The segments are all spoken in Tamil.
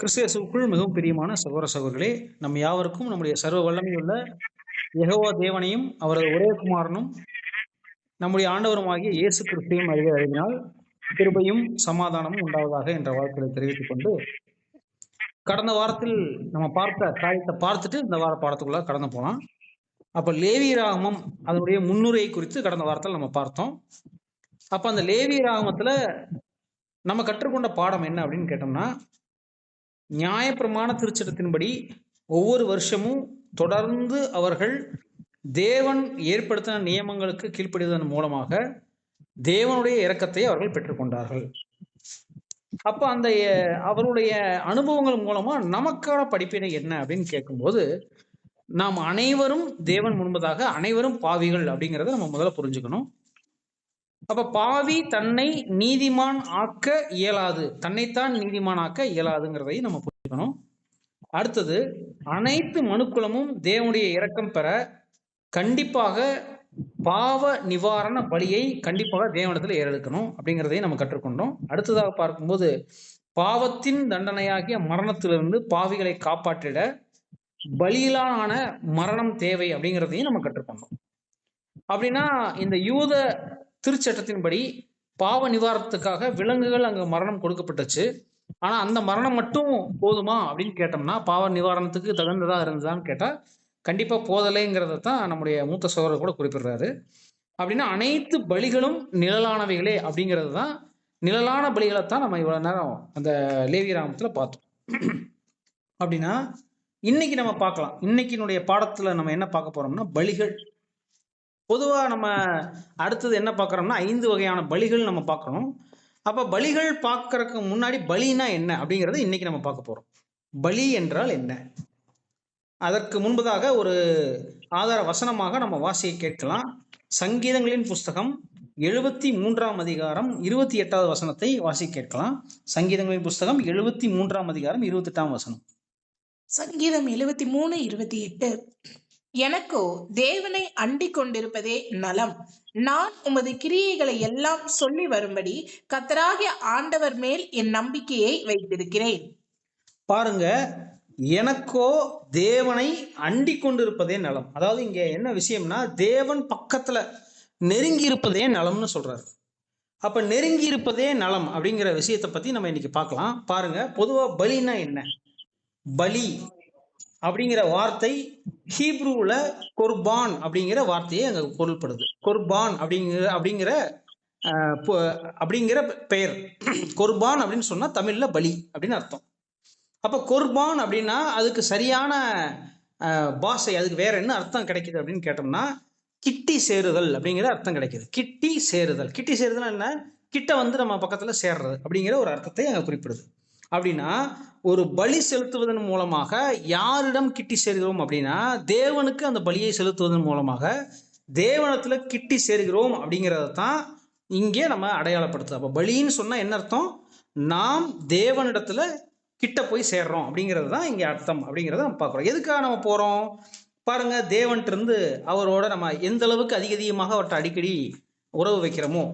கிறிஸ்துவசுக்குள் மிகவும் பிரியமான சகோதர சகோதரர்களே நம் யாவருக்கும் நம்முடைய சர்வ வல்லமையுள்ள யகோவா தேவனையும் அவரது ஒரே குமாரனும் நம்முடைய ஆண்டவருமாகிய இயேசு கிறிஸ்தையும் அறிய அறிவினால் கிருபையும் சமாதானமும் உண்டாவதாக என்ற வாழ்க்கையை தெரிவித்துக் கொண்டு கடந்த வாரத்தில் நம்ம பார்த்த காரியத்தை பார்த்துட்டு இந்த வார பாடத்துக்குள்ள கடந்து போகலாம். அப்ப லேவி ராகமம் அதனுடைய முன்னுரை குறித்து கடந்த வாரத்தில் நம்ம பார்த்தோம். அப்ப அந்த லேவி ராகமத்துல நம்ம கற்றுக்கொண்ட பாடம் என்ன அப்படின்னு கேட்டோம்னா நியாயப்பிரமாண திருச்சட்டத்தின்படி ஒவ்வொரு வருஷமும் தொடர்ந்து அவர்கள் தேவன் ஏற்படுத்தின நியமங்களுக்கு கீழ்ப்படிவதன் மூலமாக தேவனுடைய இரக்கத்தை அவர்கள் பெற்றுக்கொண்டார்கள். அப்ப அந்த அவருடைய அனுபவங்கள் மூலமா நமக்கான படிப்பினை என்ன அப்படின்னு கேட்கும்போது நாம் அனைவரும் தேவன் முன்பதாக அனைவரும் பாவிகள் அப்படிங்கிறத நம்ம முதல்ல புரிஞ்சுக்கணும். அப்ப பாவி தன்னை நீதிமான் ஆக்க இயலாது. தன்னைத்தான் நீதிமான் ஆக்க இயலாதுங்கிறதையும் நம்ம புரிஞ்சுக்கணும். அடுத்தது அனைத்து மனுக்குலமும் தேவனுடைய இரக்கம் பெற கண்டிப்பாக பாவ நிவாரண பலியை கண்டிப்பாக தேவனத்தில் ஏறெடுக்கணும் அப்படிங்கிறதையும் நம்ம கற்றுக்கொண்டோம். அடுத்ததாக பார்க்கும்போது பாவத்தின் தண்டனையாகிய மரணத்திலிருந்து பாவிகளை காப்பாற்றிட பலியிலான மரணம் தேவை அப்படிங்கிறதையும் நம்ம கற்றுக்கொண்டோம். அப்படின்னா இந்த யூத திருச்சட்டத்தின்படி பாவ நிவாரணத்துக்காக விலங்குகள் அங்கே மரணம் கொடுக்கப்பட்டுச்சு. ஆனா அந்த மரணம் மட்டும் போதுமா அப்படின்னு கேட்டோம்னா பாவ நிவாரணத்துக்கு தகுந்ததா இருந்ததான்னு கேட்டா கண்டிப்பா போதலைங்கிறத தான் நம்முடைய மூத்த சோழர் கூட குறிப்பிடுறாரு. அப்படின்னா அனைத்து பலிகளும் நிழலானவைகளே அப்படிங்கிறது தான் நிழலான பலிகளை தான் நம்ம இவ்வளவு நேரம் அந்த லேவி ராமத்துல பார்த்தோம். அப்படின்னா இன்னைக்கு நம்ம பார்க்கலாம். இன்னைக்கினுடைய பாடத்துல நம்ம என்ன பார்க்க போறோம்னா பலிகள். பொதுவாக நம்ம அடுத்தது என்ன பார்க்குறோம்னா ஐந்து வகையான பலிகள் நம்ம பார்க்கணும். அப்போ பலிகள் பார்க்கறதுக்கு முன்னாடி பலினா என்ன அப்படிங்கிறது இன்றைக்கி நம்ம பார்க்க போகிறோம் பலி என்றால் என்ன? அதற்கு முன்பதாக ஒரு ஆதார வசனமாக நம்ம வாசியை கேட்கலாம். சங்கீதங்களின் புஸ்தகம் எழுபத்தி மூன்றாம் அதிகாரம் இருபத்தி எட்டாவது வசனத்தை வாசி கேட்கலாம். சங்கீதங்களின் புஸ்தகம் எழுபத்தி மூன்றாம் அதிகாரம் இருபத்தி எட்டாம் வசனம். சங்கீதம் எழுபத்தி மூணு இருபத்தி எட்டு. எனக்கோ தேவனை அண்டிக் கொண்டிருப்பதே நலம். நான் உமது கிரியைகளை எல்லாம் சொல்லி வரும்படி கத்தராகிய ஆண்டவர் மேல் என் நம்பிக்கையை வைத்திருக்கிறேன். பாருங்க எனக்கோ தேவனை அண்டி கொண்டிருப்பதே நலம். அதாவது இங்க என்ன விஷயம்னா தேவன் பக்கத்துல நெருங்கி இருப்பதே நலம்னு சொல்றாரு. அப்ப நெருங்கி இருப்பதே நலம் அப்படிங்கிற விஷயத்தை பத்தி நம்ம இன்னைக்கு பார்க்கலாம். பாருங்க பொதுவா பலினா என்ன? பலி. அப்படிங்கிற வார்த்தை ஹீப்ரூவில் கொர்பான் அப்படிங்கிற வார்த்தையே அங்கே பொருள்படுது. கொர்பான் அப்படிங்கிற அப்படிங்கிற அப்படிங்கிற பெயர். கொர்பான் அப்படின்னு சொன்னால் தமிழில் பலி அப்படின்னு அர்த்தம். அப்போ கொர்பான் அப்படின்னா அதுக்கு சரியான பாஷை அதுக்கு வேற என்ன அர்த்தம் கிடைக்குது அப்படின்னு கேட்டோம்னா கிட்டி சேருதல் அப்படிங்கிற அர்த்தம் கிடைக்குது. கிட்டி சேருதல். கிட்டி சேருதல் என்ன? கிட்ட வந்து நம்ம பக்கத்தில் சேர்றது அப்படிங்கிற ஒரு அர்த்தத்தை அங்கே குறிப்பிடுது. அப்படின்னா ஒரு பலி செலுத்துவதன் மூலமாக யாரிடம் கிட்டி சேர்கிறோம் அப்படின்னா தேவனுக்கு அந்த பலியை செலுத்துவதன் மூலமாக தேவனத்தில் கிட்டி சேர்கிறோம் அப்படிங்கிறத தான் இங்கே நம்ம அடையாளப்படுத்துது அப்போ பலின்னு சொன்னால் என்ன அர்த்தம்? நாம் தேவனிடத்துல கிட்ட போய் சேர்றோம் அப்படிங்கிறது தான் இங்கே அர்த்தம் அப்படிங்கிறத நம்ம பார்க்குறோம். எதுக்காக நம்ம போகிறோம் பாருங்க தேவன்ட்டு இருந்து அவரோட நம்ம எந்த அளவுக்கு அதிக அதிகமாக அவர்கிட்ட அடிக்கடி உறவு வைக்கிறோமோ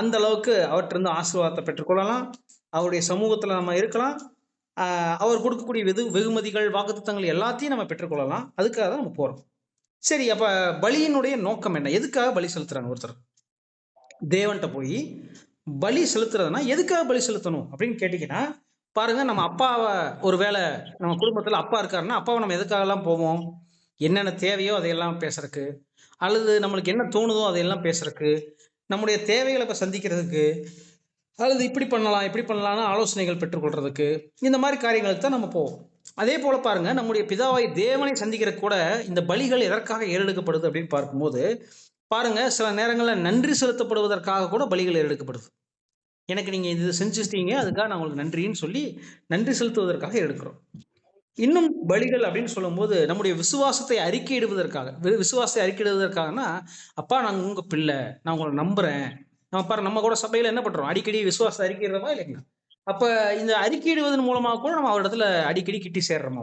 அந்த அளவுக்கு அவற்றிருந்து ஆசீர்வாதத்தை பெற்றுக்கொள்ளலாம். அவருடைய சமூகத்தில் நம்ம இருக்கலாம். அவர் கொடுக்கக்கூடிய வெகு வெகுமதிகள் வாக்குத்தங்கள் எல்லாத்தையும் நம்ம பெற்றுக்கொள்ளலாம். அதுக்காக தான் நம்ம போகிறோம் சரி அப்போ பலியினுடைய நோக்கம் என்ன? எதுக்காக பலி செலுத்துறாங்க ஒருத்தர்? தேவன்கிட்ட போய் பலி செலுத்துறதுனா எதுக்காக பலி செலுத்தணும் அப்படின்னு கேட்டிங்கன்னா பாருங்கள் நம்ம அப்பாவை ஒரு வேளை நம்ம குடும்பத்தில் அப்பா இருக்காருன்னா அப்பாவை நம்ம எதுக்காகலாம் போவோம்? என்னென்ன தேவையோ அதையெல்லாம் பேசுறதுக்கு அல்லது நம்மளுக்கு என்ன தோணுதோ அதையெல்லாம் பேசுறதுக்கு நம்முடைய தேவைகளை இப்போ சந்திக்கிறதுக்கு அல்லது இப்படி பண்ணலாம் இப்படி பண்ணலாம்னு ஆலோசனைகள் பெற்றுக்கொள்றதுக்கு இந்த மாதிரி காரியங்களுக்கு தான் நம்ம போவோம். அதே போல பாருங்க நம்முடைய பிதாவை தேவனை சந்திக்கிற கூட இந்த பலிகள் எதற்காக ஏறெடுக்கப்படுது அப்படின்னு பார்க்கும்போது பாருங்க சில நேரங்களில் நன்றி செலுத்தப்படுவதற்காக கூட பலிகள் ஏறெடுக்கப்படுது. எனக்கு நீங்க இது செஞ்சுட்டீங்க அதுக்காக நான் உங்களுக்கு நன்றின்னு சொல்லி நன்றி செலுத்துவதற்காக எடுக்கிறோம். இன்னும் பலிகள் அப்படின்னு சொல்லும்போது நம்முடைய விசுவாசத்தை அறிக்கையிடுவதற்காக விசுவாசத்தை அறிக்கையிடுவதற்காகனா அப்பா நாங்கள் உங்க பிள்ளை நான் உங்களை நம்புறேன் நம்ம பாரு நம்ம கூட சபையில என்ன பண்றோம்? அடிக்கடி விசுவாச அறிக்கைடுறோமா இல்லைங்களா? அப்ப இந்த அறிக்கையிடுவதன் மூலமாக கூட நம்ம அவரிடத்துல அடிக்கடி கிட்டி சேர்றோமா?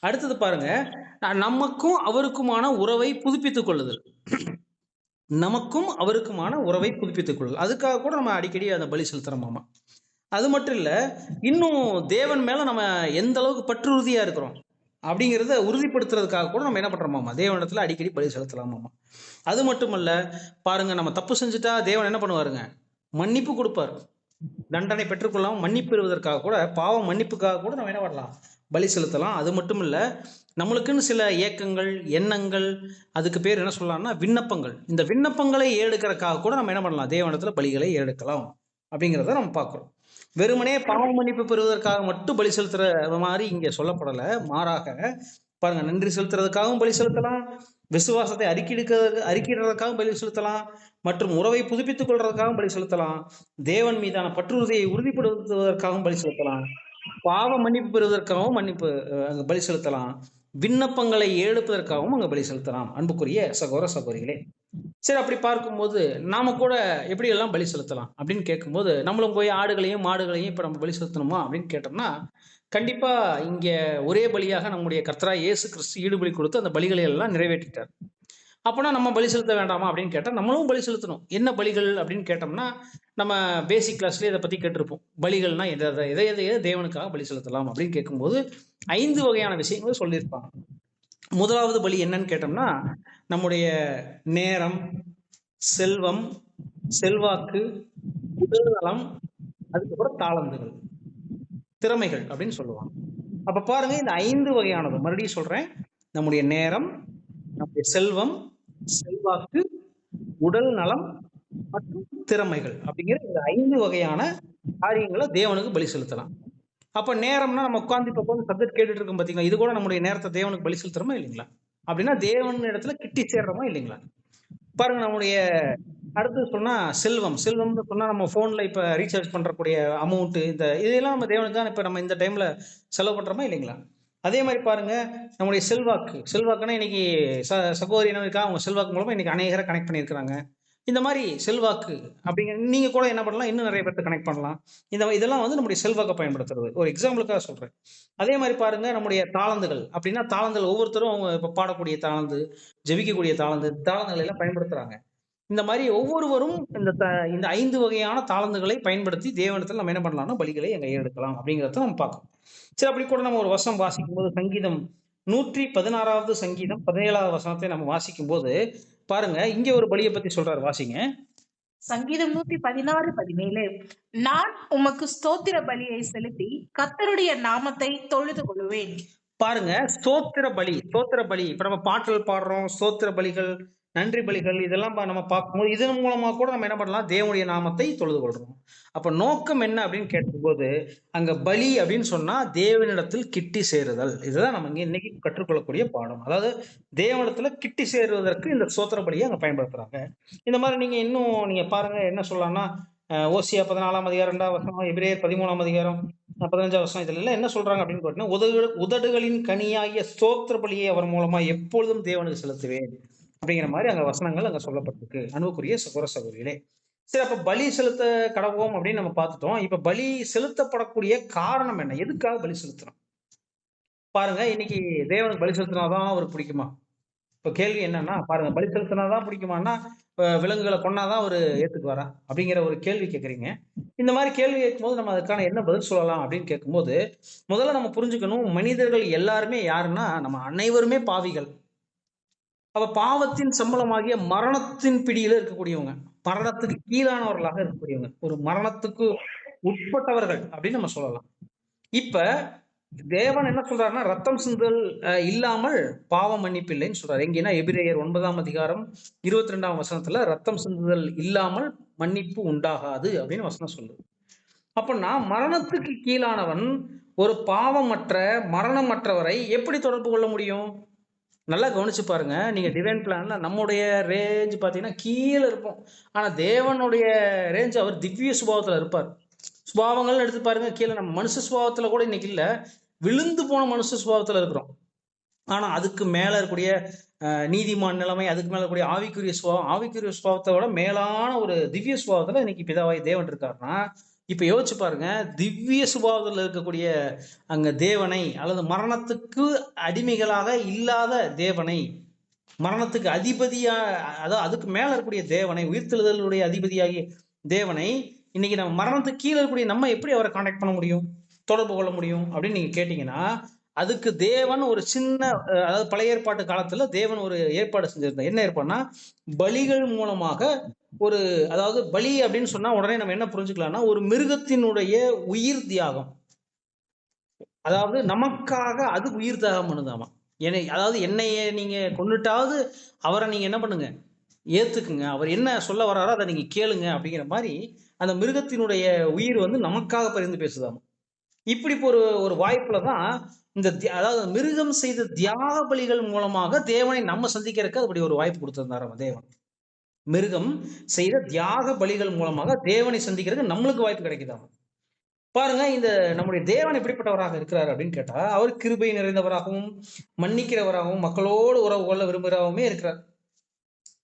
அடுத்தது பாருங்க நமக்கும் அவருக்குமான உறவை புதுப்பித்துக் கொள்ளுதல். நமக்கும் அவருக்குமான உறவை புதுப்பித்துக் கொள்ளுதல். அதுக்காக கூட நம்ம அடிக்கடி அந்த பலி செலுத்துறோமாமா? அது மட்டும் இல்ல இன்னும் தேவன் மேல நம்ம எந்த அளவுக்கு பற்று உறுதியா இருக்கிறோம்? அப்படிங்கிறத உறுதிப்படுத்துறதுக்காக கூட நம்ம என்ன பண்றோமாமா தேவனிடத்தில் அடிக்கடி பலி செலுத்தலாமாமா அது மட்டுமல்ல பாருங்க நம்ம தப்பு செஞ்சுட்டா தேவன் என்ன பண்ணுவாருங்க? மன்னிப்பு கொடுப்பாரு. தண்டனை பெற்றுக்கொள்ளாம மன்னிப்பு பெறுவதற்காக கூட பாவம் மன்னிப்புக்காக கூட நம்ம என்ன பண்ணலாம்? பலி செலுத்தலாம். அது மட்டும் இல்லை நம்மளுக்குன்னு சில ஏக்கங்கள் எண்ணங்கள் அதுக்கு பேர் என்ன சொல்லலாம்னா விண்ணப்பங்கள். இந்த விண்ணப்பங்களை ஏறெடுக்கிறக்காக கூட நம்ம என்ன பண்ணலாம்? தேவனத்தில் பலிகளை ஏறெடுக்கலாம் அப்படிங்கிறத நம்ம பார்க்குறோம். வெறுமனே பாவ மன்னிப்பு பெறுவதற்காக மட்டும் பலி செலுத்துற மாதிரி இங்க சொல்லப்படல. மாறாக பாருங்க நன்றி செலுத்துறதுக்காகவும் பலி செலுத்தலாம் விசுவாசத்தை அறிக்கையிடுக்கிறது அறிக்கிடுறதுக்காகவும் பலி செலுத்தலாம் மற்றும் உறவை புதுப்பித்துக் கொள்றதுக்காகவும் பலி செலுத்தலாம் தேவன் மீதான பற்றுறுதியை உறுதிப்படுத்துவதற்காகவும் பலி செலுத்தலாம் பாவ மன்னிப்பு பெறுவதற்காகவும் மன்னிப்பு அங்க பலி செலுத்தலாம். விண்ணப்பங்களை எழுப்பதற்காகவும் அங்கே பலி செலுத்தலாம். அன்புக்குரிய சகோர சகோதரிகளே. சரி அப்படி பார்க்கும்போது நாம கூட எப்படி எல்லாம் பலி செலுத்தலாம் அப்படின்னு கேட்கும்போது நம்மளும் போய் ஆடுகளையும் மாடுகளையும் இப்போ நம்ம பலி செலுத்தணுமா அப்படின்னு கேட்டோம்னா கண்டிப்பா இங்க ஒரே பலியாக நம்முடைய கர்த்தரா இயேசு கிறிஸ்து ஈடுபலி கொடுத்து அந்த பலிகளை எல்லாம் நிறைவேற்றிட்டார். அப்போனா நம்ம பலி செலுத்த வேண்டாமா அப்படின்னு கேட்டால் நம்மளும் பலி செலுத்தணும். என்ன பலிகள் அப்படின்னு கேட்டோம்னா நம்ம பேசிக் கிளாஸ்லேயே இதை பற்றி கேட்டிருப்போம். பலிகள்னா எதை எதை எதை எதை எதை தேவனுக்காக பலி செலுத்தலாம் அப்படின்னு கேட்கும்போது ஐந்து வகையான விஷயங்களை சொல்லியிருப்பாங்க. முதலாவது பலி என்னன்னு கேட்டோம்னா நம்முடைய நேரம் செல்வம் செல்வாக்கு உடல்நலம் அதுக்கப்புறம் தாளந்துகள் திறமைகள் அப்படின்னு சொல்லுவாங்க. அப்ப பாருங்க இந்த ஐந்து வகையானது. மறுபடியும் சொல்றேன். நம்முடைய நேரம் நம்முடைய செல்வம் செல்வாக்கு உடல் நலம் மற்றும் திறமைகள் அப்படிங்கிற இந்த ஐந்து வகையான காரியங்களை தேவனுக்கு பலி செலுத்தலாம். அப்போ நேரம்னா நம்ம உட்காந்து இப்போ உட்காந்து சப்ஜெக்ட் கேட்டுட்டு இருக்கோம் பார்த்தீங்களா இது கூட நம்முடைய நேரத்தை தேவனுக்கு பலி செலுத்துறோமா இல்லைங்களா? அப்படின்னா தேவன் இடத்துல கிட்டி சேர்றோமா இல்லைங்களா? பாருங்க நம்முடைய அடுத்து சொன்னா செல்வம். செல்வம்னு சொன்னா நம்ம போன்ல இப்ப ரீசார்ஜ் பண்றக்கூடிய அமௌண்ட் இந்த இதெல்லாம் நம்ம தேவனுக்கு தான் இப்ப நம்ம இந்த டைம்ல செலவு பண்றோமா இல்லைங்களா? அதே மாதிரி பாருங்க நம்முடைய செல்வாக்கு. செல்வாக்குன்னா இன்னைக்கு ச சகோதரி என்ன இருக்கா அவங்க செல்வாக்கு மூலமா இன்னைக்கு அநேகரை கனெக்ட் பண்ணியிருக்கிறாங்க. இந்த மாதிரி செல்வாக்கு அப்படிங்கிற நீங்கள் கூட என்ன பண்ணலாம்? இன்னும் நிறைய பேர்த்த கனெக்ட் பண்ணலாம். இந்த இதெல்லாம் வந்து நம்முடைய செல்வாக்கை பயன்படுத்துறது. ஒரு எக்ஸாம்பிளுக்காக சொல்கிறேன் அதே மாதிரி பாருங்க நம்முடைய தாளந்துகள். அப்படின்னா தாளந்துகள் ஒவ்வொருத்தரும் அவங்க இப்போ பாடக்கூடிய தாளந்து ஜெபிக்கக்கூடிய தாளந்து தாளந்துகளை எல்லாம் பயன்படுத்துகிறாங்க இந்த மாதிரி ஒவ்வொருவரும் இந்த த- இந்த ஐந்து வகையான தாளந்துகளை பயன்படுத்தி தேவனத்தில் நம்ம என்ன பண்ணலாம்னா பலிகளை எங்க எடுக்கலாம் அப்படிங்கிறத நம்ம பார்க்கணும். சரி அப்படி கூட நம்ம ஒரு வருஷம் வாசிக்கும் போது சங்கீதம் நூற்றி பதினாறாவது சங்கீதம் பதினேழாவது வசனத்தை நம்ம வாசிக்கும் போது பாருங்க இங்க ஒரு பலியை பத்தி சொல்றாரு வாசிங்க. சங்கீதம் நூத்தி பதினாறு பதினேழு நான் உமக்கு ஸ்தோத்திர பலியை செலுத்தி கர்த்தருடைய நாமத்தை தொழுது கொள்வேன் பாருங்க ஸ்தோத்திர பலி ஸ்தோத்திர பலி. இப்ப நம்ம பாட்டல் பாடுறோம் ஸ்தோத்திர பலிகள் நன்றி பலிகள் இதெல்லாம் பா- நம்ம பார்க்கும்போது இதன் மூலமாக கூட நம்ம என்ன பண்ணலாம்? தேவனுடைய நாமத்தை தொழுது கொள்றோம் அப்போ நோக்கம் என்ன அப்படின்னு கேட்கும்போது அங்கே பலி அப்படின்னு சொன்னால் தேவனிடத்தில் கிட்டி சேருதல். இதுதான் நம்ம இங்கே இன்னைக்கு கற்றுக்கொள்ளக்கூடிய பாடம். அதாவது தேவனிடத்தில் கிட்டி சேருவதற்கு இந்த ஸ்தோத்திர பலியை அங்கே பயன்படுத்துறாங்க. இந்த மாதிரி நீங்க இன்னும் நீங்கள் பாருங்க என்ன சொல்லலாம்னா ஓசியா பதினாலாம் அதிகாரம் ரெண்டாம் வருஷம் எபிரேயர் பதிமூணாம் அதிகாரம் பதினஞ்சாம் வருஷம் இதுல என்ன சொல்றாங்க அப்படின்னு பார்த்தீங்கன்னா உதடு உதடுகளின் கனியாகிய ஸ்தோத்திர பலியை அவர் மூலமா எப்பொழுதும் தேவனுக்கு செலுத்துவேன். அப்படிங்கிற மாதிரி அங்க வசனங்கள் அங்க சொல்லப்பட்டிருக்கு. அன்புக்குரிய சகோர சகோதரிகளே. சரி அப்ப பலி செலுத்த கடவோம் அப்படின்னு நம்ம பார்த்துட்டோம். இப்ப பலி செலுத்தப்படக்கூடிய காரணம் என்ன? எதுக்காக பலி செலுத்துறோம்? பாருங்க இன்னைக்கு தேவனுக்கு பலி செலுத்தினாதான் அவருக்கு பிடிக்குமா? இப்ப கேள்வி என்னன்னா பாருங்க பலி செலுத்தினாதான் பிடிக்குமான்னா விலங்குகளை கொன்னாதான் அவர் ஏத்துக்குவாரா? அப்படிங்கிற ஒரு கேள்வி கேட்குறீங்க இந்த மாதிரி கேள்வி கேட்கும்போது நம்ம அதுக்கான என்ன பதில் சொல்லலாம் அப்படின்னு கேட்கும்போது முதல்ல நம்ம புரிஞ்சுக்கணும் மனிதர்கள் எல்லாருமே யாருன்னா நம்ம அனைவருமே பாவிகள். அப்ப பாவத்தின் சம்பளமாகிய மரணத்தின் பிடியில இருக்கக்கூடியவங்க மரணத்துக்கு கீழானவர்களாக இருக்கக்கூடியவங்க ஒரு மரணத்துக்கு உட்பட்டவர்கள் அப்படின்னு நம்ம சொல்லலாம். இப்ப தேவன் என்ன சொல்றாருன்னா ரத்தம் சிந்தல் அஹ், இல்லாமல் பாவம் மன்னிப்பு இல்லைன்னு சொல்றாரு. எங்கன்னா எபிரேயர் ஒன்பதாம் அதிகாரம் இருபத்தி ரெண்டாம் வசனத்துல ரத்தம் சிந்துதல் இல்லாமல் மன்னிப்பு உண்டாகாது அப்படின்னு வசனம் சொல்லுது. அப்படின்னா மரணத்துக்கு கீழானவன் ஒரு பாவமற்ற மரணமற்றவரை எப்படி தொடர்பு கொள்ள முடியும்? நல்லா கவனிச்சு பாருங்க. நீங்க டிவைன் பிளான்ல நம்முடைய ரேஞ்ச் பாத்தீங்கன்னா கீழே இருப்போம். ஆனா தேவனுடைய ரேஞ்ச் அவர் திவ்ய சுபாவத்துல இருப்பார். சுபாவங்கள்னு எடுத்து பாருங்க கீழே நம்ம மனுஷ சுபாவத்துல கூட இன்னைக்கு இல்ல. விழுந்து போன மனுஷ சுபாவத்துல இருக்கிறோம். ஆனா அதுக்கு மேல இருக்கக்கூடிய நீதிமான் நிலைமை அதுக்கு மேல இருக்கக்கூடிய ஆவிக்குரிய சுபாவம் ஆவிக்குரிய சுபாவத்தை விட மேலான ஒரு திவ்ய சுபாவத்துல இன்னைக்கு பிதாவாய் தேவன் இருக்காருன்னா இப்போ யோசிச்சு பாருங்க திவ்ய சுபாவத்தில் இருக்கக்கூடிய அங்க தேவனை அல்லது மரணத்துக்கு அடிமைகளாக இல்லாத தேவனை மரணத்துக்கு அதிபதியா அதாவது அதுக்கு மேல இருக்கக்கூடிய தேவனை உயிர்த்தெழுதலுடைய அதிபதியாகிய தேவனை இன்னைக்கு நம்ம மரணத்துக்கு கீழே இருக்கக்கூடிய நம்ம எப்படி அவரை காண்டாக்ட் பண்ண முடியும்? தொடர்பு கொள்ள முடியும்? அப்படின்னு நீங்க கேட்டீங்கன்னா அதுக்கு தேவன் ஒரு சின்ன அதாவது பழைய ஏற்பாட்டு காலத்துல தேவன் ஒரு ஏற்பாடு செஞ்சிருந்தார். என்ன ஏற்பாடுனா பலிகள் மூலமாக ஒரு அதாவது பலி அப்படின்னு சொன்னா உடனே நம்ம என்ன புரிஞ்சுக்கலாம்னா ஒரு மிருகத்தினுடைய உயிர் தியாகம். அதாவது நமக்காக அது உயிர் தியாகம் பண்ணுதாமா? என்னை அதாவது என்னைய நீங்க கொண்டுட்டாவது அவரை நீங்க என்ன பண்ணுங்க? ஏத்துக்குங்க. அவர் என்ன சொல்ல வர்றாரோ அதை நீங்க கேளுங்க அப்படிங்கிற மாதிரி அந்த மிருகத்தினுடைய உயிர் வந்து நமக்காக பரிந்து பேசுதாமா? இப்படி ஒரு ஒரு வாய்ப்புல தான் இந்த தியா- அதாவது மிருகம் செய்த தியாக பலிகள் மூலமாக தேவனை நம்ம சந்திக்கிறதுக்கு அப்படி ஒரு வாய்ப்பு கொடுத்திருந்தாராம் தேவன்? மிருகம் செய்த தியாக பலிகள் மூலமாக தேவனை சந்திக்கிறதுக்கு நம்மளுக்கு வாய்ப்பு கிடைக்குதாம் பாருங்க இந்த நம்முடைய தேவன் எப்படிப்பட்டவராக இருக்கிறார் அப்படின்னு கேட்டா அவர் கிருபை நிறைந்தவராகவும் மன்னிக்கிறவராகவும் மக்களோடு உறவு கொள்ள விரும்புகிறவமே இருக்கிறார்.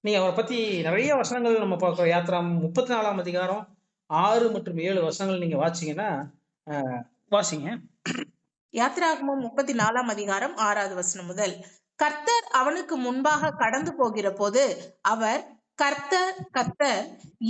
நீங்க அவரை பத்தி நிறைய வசனங்கள் நம்ம பார்க்கிறோம். யாத்ரா முப்பத்தி நாலாம் அதிகாரம் ஆறு மற்றும் ஏழு வசனங்கள் நீங்க வாசிங்கன்னா வாசிங்க. யாத்ராகமம் முப்பத்தி நாலாம் அதிகாரம் ஆறாவது வசனம் முதல் கர்த்தர் அவனுக்கு முன்பாக கடந்து போகிற போது அவர் கர்த்த கத்த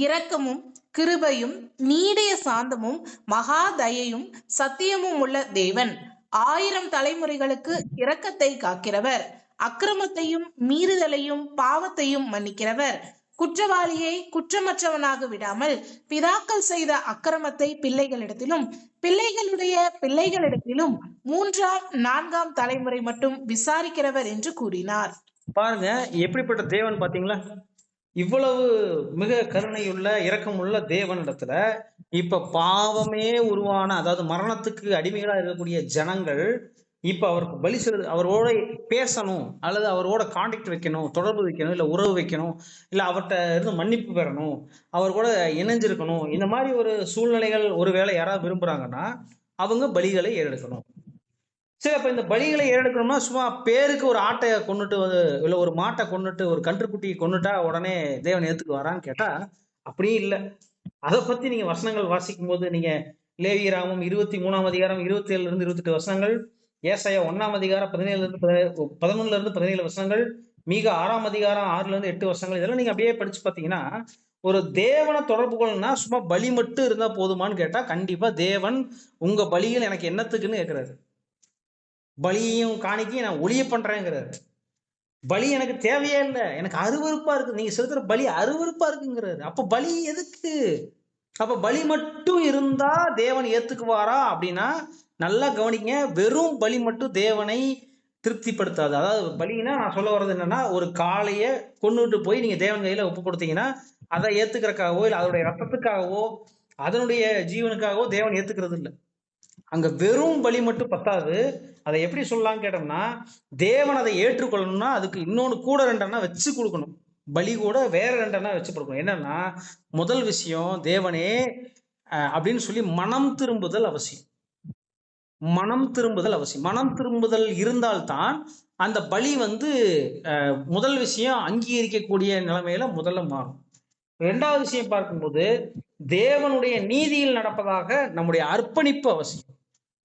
இரக்கமும் கிருபையும் நீடிய சாந்தமும் மகா தயையும் சத்தியமும் உள்ள தேவன். ஆயிரம் தலைமுறைகளுக்கு இரக்கத்தை காக்கிறவர். அக்கிரமத்தையும் மீறுதலையும் பாவத்தையும் மன்னிக்கிறவர். குற்றவாளியை குற்றமற்றவனாக விடாமல் பிதாக்கள் செய்த அக்கிரமத்தை பிள்ளைகளிடத்திலும் பிள்ளைகளுடைய பிள்ளைகளிடத்திலும் மூன்றாம் நான்காம் தலைமுறை மட்டும் விசாரிக்கிறவர் என்று கூறினார். பாருங்க எப்படிப்பட்ட தேவன் பாத்தீங்களா இவ்வளவு மிக கருணையுள்ள இரக்கமுள்ள தேவனிடத்துல இப்ப பாவமே உருவான அதாவது மரணத்துக்கு அடிமைகளா இருக்கக்கூடிய ஜனங்கள் இப்ப அவருக்கு பலி செலுத்து அவரோட பேசணும் அல்லது அவரோட கான்டாக்ட் வைக்கணும் தொடர்பு வைக்கணும் இல்ல உறவு வைக்கணும் இல்ல அவர்கிட்ட இருந்து மன்னிப்பு பெறணும் அவர் கூட இணைஞ்சிருக்கணும் இந்த மாதிரி ஒரு சூழ்நிலைகள் ஒருவேளை யாராவது விரும்புறாங்கன்னா அவங்க பலிகளை ஏறெடுக்கணும். சரி அப்போ இந்த பலிகளை ஏறெடுக்கணும்னா சும்மா பேருக்கு ஒரு ஆட்டை கொண்டுட்டு வந்து ஒரு மாட்டை கொண்டுட்டு ஒரு கன்றுக்குட்டியை கொண்டுட்டா உடனே தேவன் ஏத்துக்கு வரான்னு கேட்டா அப்படியும் இல்லை. அதை பத்தி நீங்க வசனங்கள் வாசிக்கும் போது நீங்கள் லேவியராமம் இருபத்தி மூணாம் அதிகாரம் இருபத்தி ஏழுலேருந்து இருபத்தெட்டு வசனங்கள் ஏசாயா ஒன்னாம் அதிகாரம் பதினேழுல இருந்து பதினொன்னுல இருந்து பதினேழு வசனங்கள் மிக ஆறாம் அதிகாரம் ஆறுல இருந்து எட்டு வசனங்கள் இதெல்லாம் நீங்க அப்படியே படிச்சு பாத்தீங்கன்னா ஒரு தேவனை தொடர்பு கொள்ளணும்னா சும்மா பலி மட்டும் இருந்தால் போதுமான்னு கேட்டால் கண்டிப்பாக தேவன் உங்க பலிகள் எனக்கு என்னத்துக்குன்னு கேட்குறாரு பலியையும் காணிக்கையும் நான் ஒளிய பண்றேங்கிறார். பலி எனக்கு தேவையே இல்லை. எனக்கு அருவறுப்பா இருக்கு. நீங்க செலுத்துற பலி அருவறுப்பா இருக்குங்கிறாரு. அப்ப பலி எதுக்கு? அப்ப பலி மட்டும் இருந்தா தேவன் ஏத்துக்குவாரா அப்படின்னா நல்லா கவனிங்க. வெறும் பலி மட்டும் தேவனை திருப்திப்படுத்தாது. அதாவது பலினா நான் சொல்ல வர்றது என்னன்னா ஒரு காளைய கொண்டுட்டு போய் நீங்க தேவன் கையில ஒப்பு கொடுத்தீங்கன்னா அதை ஏத்துக்கிறக்காகவோ இல்லை அதோடைய ரத்தத்துக்காகவோ அதனுடைய ஜீவனுக்காகவோ தேவன் ஏத்துக்கிறது இல்லை அங்க வெறும் பலி மட்டும் பத்தாது. அதை எப்படி சொல்லலாம்னு கேட்டோம்னா தேவன் அதை ஏற்றுக்கொள்ளணும்னா அதுக்கு இன்னொன்று கூட ரெண்டனா வச்சு கொடுக்கணும். பலி கூட வேற ரெண்டனா வச்சு கொடுக்கணும். என்னன்னா முதல் விஷயம் தேவனே அப்படின்னு சொல்லி மனம் திரும்புதல் அவசியம். மனம் திரும்புதல் அவசியம். மனம் திரும்புதல் இருந்தால்தான் அந்த பலி வந்து முதல் விஷயம் அங்கீகரிக்கக்கூடிய நிலைமையில முதல்ல மாறும். ரெண்டாவது விஷயம் பார்க்கும்போது தேவனுடைய நீதியில் நடப்பதாக நம்முடைய அர்ப்பணிப்பு அவசியம்.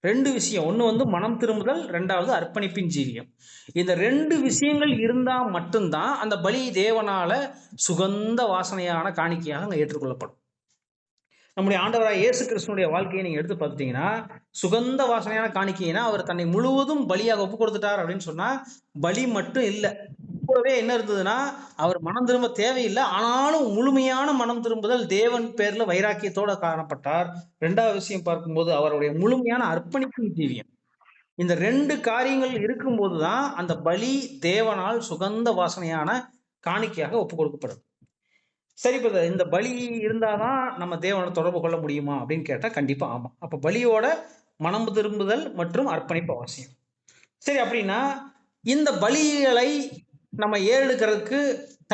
ரெண்டு விஷயம். ஒன்று வந்து மனம் திரும்புதல் ரெண்டாவது அர்ப்பணிப்பின் ஜீவியம். இந்த ரெண்டு விஷயங்கள் இருந்தால் மட்டும்தான் அந்த பலி தேவனால சுகந்த வாசனையான காணிக்கையாக அங்கே ஏற்றுக்கொள்ளப்படும். நம்முடைய ஆண்டவராக இயேசு கிருஷ்ணனுடைய வாழ்க்கையை நீங்கள் எடுத்து பார்த்துட்டீங்கன்னா சுகந்த வாசனையான காணிக்கைனா அவர் தன்னை முழுவதும் பலியாக ஒப்பு கொடுத்துட்டார் அப்படின்னு சொன்னால் பலி மட்டும் இல்லை. கூடவே என்ன இருந்ததுன்னா அவர் மனம் திரும்ப தேவையில்லை. ஆனாலும் முழுமையான மனம் திரும்புதல் தேவன் பேர்ல வைராக்கியத்தோட காணப்பட்டார். ரெண்டாவது விஷயம் பார்க்கும்போது அவருடைய முழுமையான அர்ப்பணிப்பு தீவியம் இந்த ரெண்டு காரியங்கள் இருக்கும்போது தான் அந்த பலி தேவனால் சுகந்த வாசனையான காணிக்கையாக ஒப்பு கொடுக்கப்படும் சரி இப்ப இந்த- பலி இருந்தாதான் நம்ம தேவனை தொடர்பு கொள்ள முடியுமா அப்படின்னு கேட்டா கண்டிப்பா ஆமா. அப்ப பலியோட மனம் திரும்புதல் மற்றும் அர்ப்பணிப்பு அவசியம். சரி அப்படின்னா இந்த பலிகளை நம்ம ஏறெடுக்கிறதுக்கு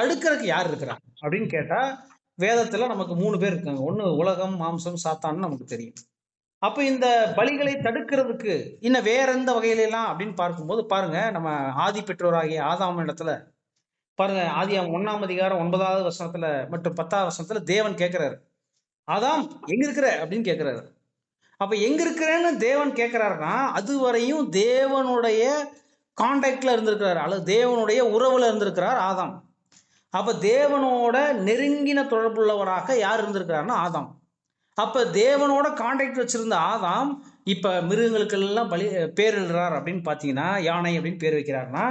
தடுக்கிறதுக்கு யார் இருக்கிறா அப்படின்னு கேட்டா வேதத்துல நமக்கு மூணு பேர் இருக்காங்க. ஒண்ணு உலகம் மாம்சம் சாத்தான்னு நமக்கு தெரியும். அப்ப இந்த பலிகளை தடுக்கிறதுக்கு இன்னும் வேற எந்த வகையில எல்லாம் அப்படின்னு பார்க்கும்போது பாருங்க நம்ம ஆதி பெற்றோராகிய ஆதாம் இடத்துல பாருங்க ஆதி ஒன்னாம் அதிகாரம் ஒன்பதாவது வருஷத்துல மற்றும் பத்தாவது வருஷத்துல தேவன் கேட்கிறாரு. ஆதாம் எங்க இருக்கிற? அப்படின்னு கேட்கிறாரு. அப்ப எங்க இருக்கிறேன்னு தேவன் கேட்கிறாருன்னா அதுவரையும் தேவனுடைய காண்டாக்டில் இருந்திருக்கிறார். அல்லது தேவனுடைய உறவில் இருந்திருக்கிறார் ஆதாம். அப்போ தேவனோட நெருங்கின தொடர்புள்ளவராக யார் இருந்திருக்கிறாருன்னா ஆதாம். அப்போ தேவனோட காண்டாக்ட் வச்சுருந்த ஆதாம் இப்போ மிருகங்களுக்கெல்லாம் பலி பேர் எழுறார் அப்படின்னு பார்த்தீங்கன்னா யானை அப்படின்னு பேர் வைக்கிறாருன்னா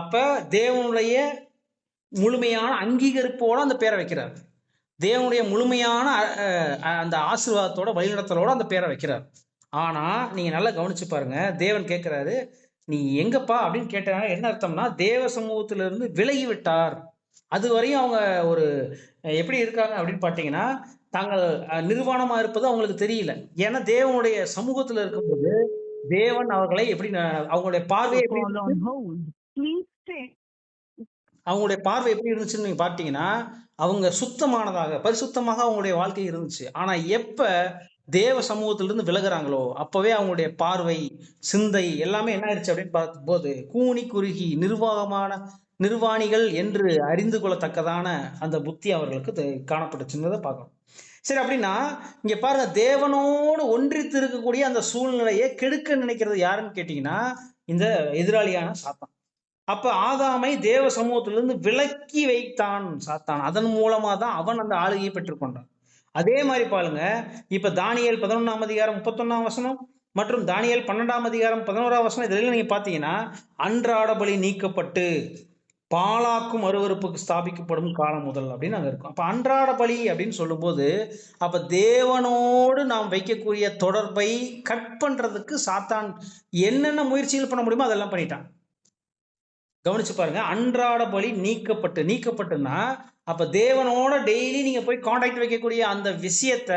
அப்போ தேவனுடைய முழுமையான அங்கீகரிப்போடு அந்த பேரை வைக்கிறார். தேவனுடைய முழுமையான அந்த ஆசீர்வாதத்தோட வழிநடத்தலோட அந்த பேரை வைக்கிறார். ஆனால் நீங்கள் நல்லா கவனிச்சு பாருங்கள் தேவன் கேட்குறாரு நீ எங்கப்பா அப்படின்னு கேட்டா என்ன அர்த்தம்னா தேவ சமூகத்திலிருந்து விலகி விட்டார் அது வரையும் அவங்க ஒரு எப்படி இருக்காங்க அப்படின்னு பார்த்தீங்கன்னா தாங்கள் நிர்வாணமா இருப்பது அவங்களுக்கு தெரியல. ஏன்னா தேவனுடைய சமூகத்துல இருக்கும்போது தேவன் அவர்களை எப்படி அவங்களுடைய பார்வை. அவங்களுடைய பார்வை எப்படி இருந்துச்சுன்னு நீங்க பார்த்தீங்கன்னா அவங்க சுத்தமானதாக பரிசுத்தமாக அவங்களுடைய வாழ்க்கை இருந்துச்சு. ஆனா எப்ப தேவ சமூகத்திலிருந்து விலகுறாங்களோ அப்பவே அவங்களுடைய பார்வை சிந்தை எல்லாமே என்ன ஆயிடுச்சு அப்படின்னு பார்க்கும்போது கூனி குறுகி நிர்வாகமான நிர்வாணிகள் என்று அறிந்து கொள்ளத்தக்கதான அந்த புத்தி அவர்களுக்கு காணப்பட்டுச்சுன்றதை பார்க்கணும். சரி அப்படின்னா இங்க பாருங்க தேவனோடு ஒன்றித்து இருக்கக்கூடிய அந்த சூழ்நிலையை கெடுக்க நினைக்கிறது யாருன்னு கேட்டீங்கன்னா இந்த எதிராளியான சாத்தான். அப்ப ஆதாமை தேவ சமூகத்திலிருந்து விலக்கி வைத்தான் சாத்தான். அதன் மூலமா தான் அவன் அந்த ஆளுகையை பெற்றுக்கொண்டான். அதே மாதிரி பாருங்க. இப்ப தானியல் பதினொன்றாம் அதிகாரம் முப்பத்தொன்னாம் வசனம் மற்றும் தானியல் பன்னெண்டாம் அதிகாரம் பதினோராம் வசனம் இதுல நீங்க பாத்தீங்கன்னா அன்றாட பலி நீக்கப்பட்டு பாலாக்கும் அருவருப்புக்கு ஸ்தாபிக்கப்படும் காலம் முதல் அப்படின்னு அங்க இருக்கும். அப்ப அன்றாட பலி அப்படின்னு சொல்லும்போது அப்ப தேவனோடு நாம் வைக்கக்கூடிய தொடர்பை கட் பண்றதுக்கு சாத்தான் என்னென்ன முயற்சிகள் பண்ண முடியுமோ அதெல்லாம் பண்ணிட்டான். கவனிச்சு பாருங்க. அன்றாட பலி நீக்கப்பட்டு நீக்கப்பட்டுன்னா அப்போ தேவனோட டெய்லி நீங்க போய் காண்டாக்ட் வைக்கக்கூடிய அந்த விஷயத்த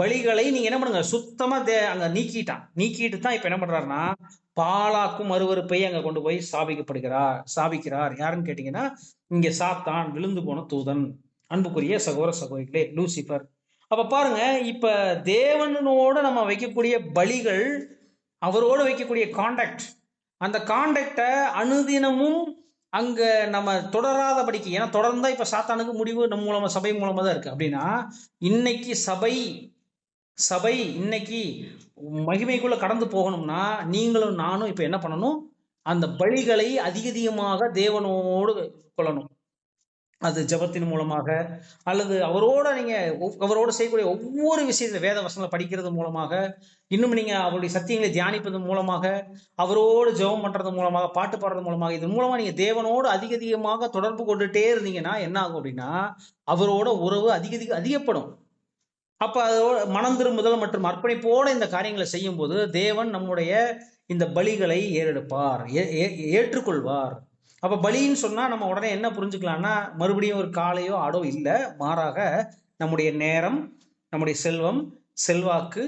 பலிகளை நீங்க என்ன பண்ணுங்க? சுத்தமா தே அங்கே நீக்கிட்டான். நீக்கிட்டு தான் இப்போ என்ன பண்றாருன்னா பாலாக்கும் அருவருப்பை அங்கே கொண்டு போய் ஸ்தாபிக்கப்படுகிறார் ஸ்தாபிக்கிறார் யாருன்னு கேட்டீங்கன்னா இங்க சாத்தான் விழுந்து போன தூதன். அன்புக்குரிய சகோதர சகோதரிகளே லூசிபர் அப்ப பாருங்க இப்ப தேவனோட நம்ம வைக்கக்கூடிய பலிகள் அவரோட வைக்கக்கூடிய காண்டாக்ட் அந்த காண்டாக்டை அனுதினமும் அங்கே நம்ம தொடராதபடிக்கு ஏன்னா தொடர்ந்தா இப்போ சாத்தானுக்கு முடிவு நம்ம மூலமாக சபை மூலமாக தான் இருக்குது அப்படின்னா இன்னைக்கு சபை சபை இன்னைக்கு மகிமைக்குள்ளே கடந்து போகணும்னா நீங்களும் நானும் இப்போ என்ன பண்ணணும்? அந்த பலிகளை அதிக அதிகமாக தேவனோடு கொள்ளணும். அது ஜெபத்தின் மூலமாக அல்லது அவரோட நீங்க அவரோட செய்யக்கூடிய ஒவ்வொரு விஷயத்தை வேத வசனங்களை படிக்கிறது மூலமாக இன்னும் நீங்க அவருடைய சத்தியங்களை தியானிப்பது மூலமாக அவரோடு ஜெபம் பண்றது மூலமாக பாட்டு பாடுறது மூலமாக இது மூலமா நீங்க தேவனோடு அதிக அதிகமாக தொடர்பு கொண்டுட்டே இருந்தீங்கன்னா என்ன ஆகும் அப்படின்னா அவரோட உறவு அதிக அதிக அதிகப்படும். அப்ப அதோட மனம் திரும்புதல் மற்றும் அர்ப்பணிப்போட இந்த காரியங்களை செய்யும்போது தேவன் நம்முடைய இந்த பலிகளை ஏறெடுப்பார் ஏ- ஏ- ஏற்றுக்கொள்வார். அப்ப பலின்னு சொன்னா நம்ம உடனே என்ன புரிஞ்சுக்கலாம்னா மறுபடியும் ஒரு காளையோ ஆடோ இல்லை. மாறாக நம்முடைய நேரம் நம்முடைய செல்வம் செல்வாக்கு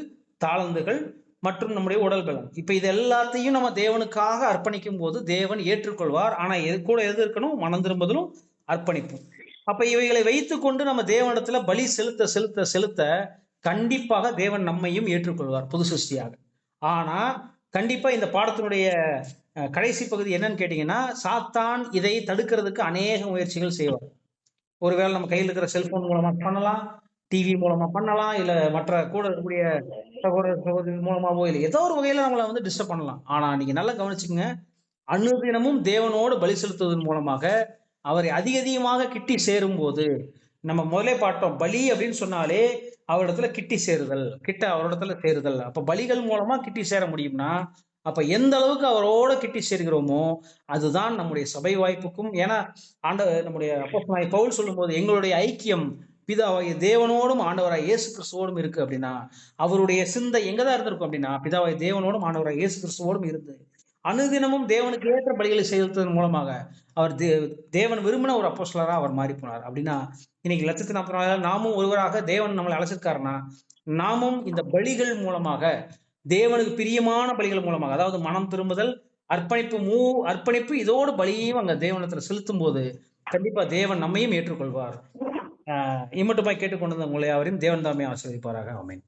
தாளந்துகள் மற்றும் நம்முடைய உடல் பலம். இப்ப இது எல்லாத்தையும் நம்ம தேவனுக்காக அர்ப்பணிக்கும் போது தேவன் ஏற்றுக்கொள்வார். ஆனா எது கூட எது இருக்கணும்? மனம் திரும்பதிலும் அர்ப்பணிப்போம். அப்ப இவைகளை வைத்துக்கொண்டு நம்ம தேவனிடத்துல பலி செலுத்த செலுத்த செலுத்த கண்டிப்பாக தேவன் நம்மையும் ஏற்றுக்கொள்வார் புது சிருஷ்டியாக. ஆனா கண்டிப்பா இந்த பாடத்தினுடைய அஹ், கடைசி பகுதி என்னன்னு கேட்டீங்கன்னா சாத்தான் இதை தடுக்கிறதுக்கு அநேக முயற்சிகள் செய்வார். ஒருவேளை நம்ம கையில் இருக்கிற செல்போன் மூலமா பண்ணலாம் டிவி மூலமா பண்ணலாம் இல்ல மற்ற கூட இருக்கக்கூடிய சகோதர சகோதரி மூலமாவோ இல்லை ஏதோ ஒரு வகையில நம்மளை வந்து டிஸ்டர்ப் பண்ணலாம். ஆனா நீங்க நல்லா கவனிச்சுங்க அனுதினமும் தேவனோடு பலி செலுத்துவதன் மூலமாக அவரை அதிக அதிகமாக கிட்டி சேரும் போது நம்ம முதலே பார்த்தோம் பலி அப்படின்னு சொன்னாலே அவரிடத்துல கிட்டி சேருதல் கிட்ட அவரிடத்துல சேருதல். அப்ப பலிகள் மூலமா கிட்டி சேர முடியும்னா அப்ப எந்த அளவுக்கு அவரோட கிட்டி சேர்கிறோமோ அதுதான் நம்முடைய சபை வாய்ப்புக்கும் ஏன்னா ஆண்ட நம்முடைய அப்போ பவுல் சொல்லும்போது எங்களுடைய ஐக்கியம் பிதாவாகிய தேவனோடும் ஆண்டவராய் இயேசு கிறிஸ்துவோடும் இருக்கு அப்படின்னா அவருடைய சிந்தை எங்கதான் இருந்திருக்கும் அப்படின்னா பிதாவாகிய தேவனோடும் ஆண்டவராய் இயேசு கிறிஸ்துவோடும் இருந்து அனுதினமும் தேவனுக்கு ஏற்ற பலிகளை செலுத்துவதன் மூலமாக அவர் தே தேவன் விரும்பின ஒரு அப்போஸ்லராக அவர் மாறி போனார் அப்படின்னா இன்னைக்கு லட்சத்து நாற்பது நாள் நாமும் ஒருவராக தேவன் நம்மளை அழைச்சிருக்காருன்னா நாமும் இந்த பலிகள் மூலமாக தேவனுக்கு பிரியமான பலிகள் மூலமாக அதாவது மனம் திரும்புதல் அர்ப்பணிப்பு மூ அர்ப்பணிப்பு இதோடு பலியையும் அங்க தேவனத்துல செலுத்தும் போது கண்டிப்பா தேவன் நம்மையும் ஏற்றுக்கொள்வார். ஆஹ் இம்மட்டுமாய் கேட்டுக்கொண்டிருந்த உங்களை அவரையும் தேவன் தாமே ஆசீர்வதிப்பாராக. அமைன்